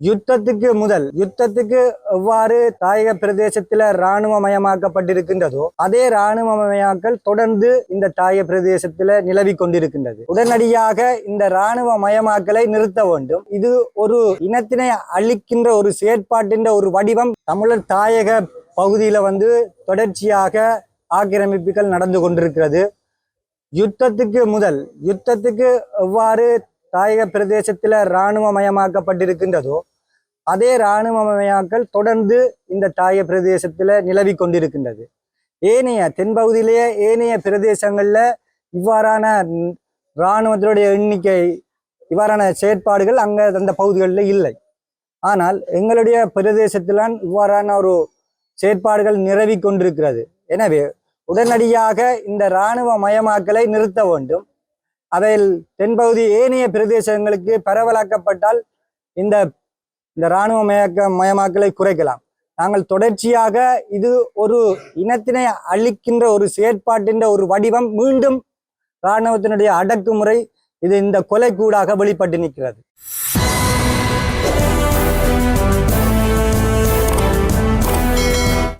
யுத்தத்துக்கு முதல் யுத்தத்துக்கு எவ்வாறு தாயக பிரதேசத்துல இராணுவமயமாக்கப்பட்டிருக்கின்றதோ அதே இராணுவமயமாக்கல் தொடர்ந்து இந்த தாயக பிரதேசத்துல நிலவி கொண்டிருக்கின்றது. உடனடியாக இந்த இராணுவமயமாக்கலை நிறுத்த வேண்டும். இது ஒரு இனத்தினை அழிக்கின்ற ஒரு செயற்பாட்டின் ஒரு வடிவம் தமிழர் தாயக பகுதியில வந்து தொடர்ச்சியாக ஆக்கிரமிப்புகள் நடந்து கொண்டிருக்கிறது. யுத்தத்துக்கு முதல் யுத்தத்துக்கு எவ்வாறு தாயக பிரதேசத்தில் இராணுவமயமாக்கப்பட்டிருக்கின்றதோ அதே இராணுவமயமாக்கல் தொடர்ந்து இந்த தாயக பிரதேசத்தில் நிலவி கொண்டிருக்கின்றது ஏனைய தென்பகுதியிலேயே ஏனைய பிரதேசங்களில் இவ்வாறான இராணுவத்தினுடைய எண்ணிக்கை இவ்வாறான செயற்பாடுகள் அங்கே அந்த பகுதிகளில் இல்லை. ஆனால் எங்களுடைய பிரதேசத்திலான் இவ்வாறான ஒரு செயற்பாடுகள் நிறவி கொண்டிருக்கிறது எனவே உடனடியாக இந்த இராணுவ மயமாக்கலை நிறுத்த வேண்டும். அதில் தென்பகுதி ஏனைய பிரதேசங்களுக்கு பரவலாக்கப்பட்டால் இந்த இந்த இராணுவ மயக்க மயமாக்கலை குறைக்கலாம். நாங்கள் தொடர்ச்சியாக இது ஒரு இனத்தினை அழிக்கின்ற ஒரு செயற்பாட்டின்ற ஒரு வடிவம் மீண்டும் இராணுவத்தினுடைய அடக்குமுறை இது இந்த கொலை கூடாக வெளிப்பட்டு நிற்கிறது.